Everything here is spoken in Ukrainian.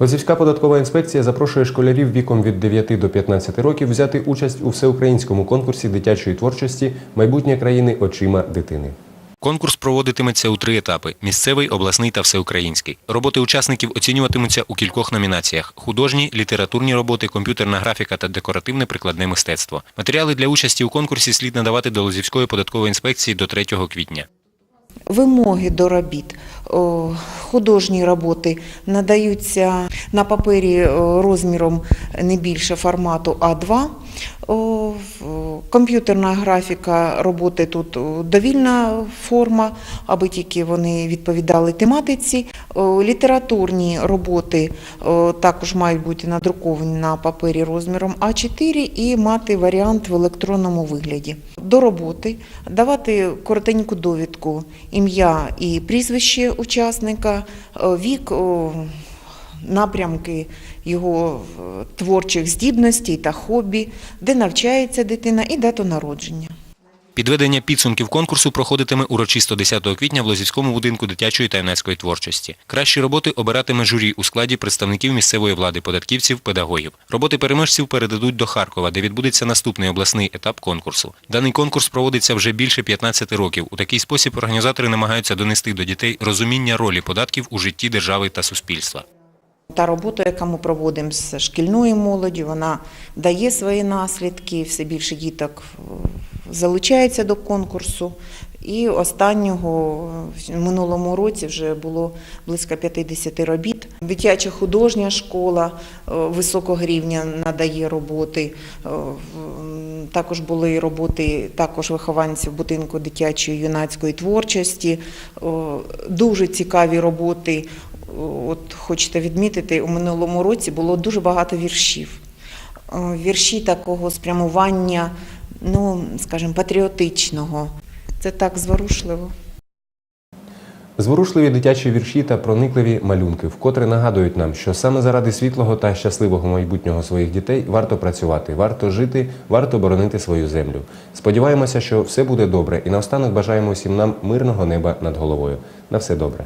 Лозівська податкова інспекція запрошує школярів віком від 9 до 15 років взяти участь у всеукраїнському конкурсі дитячої творчості Майбутнє країни очима дитини. Конкурс проводитиметься у три етапи: місцевий, обласний та всеукраїнський. Роботи учасників оцінюватимуться у кількох номінаціях: художні, літературні роботи, комп'ютерна графіка та декоративне прикладне мистецтво. Матеріали для участі у конкурсі слід надавати до Лозівської податкової інспекції до 3 квітня. Вимоги до робіт. Художні роботи надаються на папері розміром не більше формату А2. Комп'ютерна графіка роботи тут довільна форма, аби тільки вони відповідали тематиці. Літературні роботи також мають бути надруковані на папері розміром А4 і мати варіант в електронному вигляді. До роботи давати коротеньку довідку ім'я і прізвище учасника, е, вік, напрямки його е, творчих здібностей та хобі, де навчається дитина і дату народження. Підведення підсумків конкурсу проходитиме урочисто 10 квітня в Лозівському будинку дитячої та юнацької творчості. Кращі роботи обиратиме журі у складі представників місцевої влади, податківців, педагогів. Роботи переможців передадуть до Харкова, де відбудеться наступний обласний етап конкурсу. Даний конкурс проводиться вже більше 15 років. У такий спосіб організатори намагаються донести до дітей розуміння ролі податків у житті держави та суспільства. Та робота, яку ми проводимо з шкільною молоддю, вона дає свої наслідки, все більше діток е, залучається до конкурсу. І останнього в минулому році вже було близько 50 робіт. Дитяча художня школа е, високого рівня надає роботи. Е, Також були роботи також вихованців будинку дитячої юнацької творчості. Дуже цікаві роботи. От хочете відмітити, у минулому році було дуже багато віршів. Е, Вірші такого спрямування, ну, скажімо, патріотичного. Це так зворушливо. Зворушливі дитячі вірші та проникливі малюнки вкотре нагадують нам, що саме заради світлого та щасливого майбутнього своїх дітей варто працювати, варто жити, варто боронити свою землю. Сподіваємося, що все буде добре, і наостанок бажаємо всім нам мирного неба над головою. На все добре.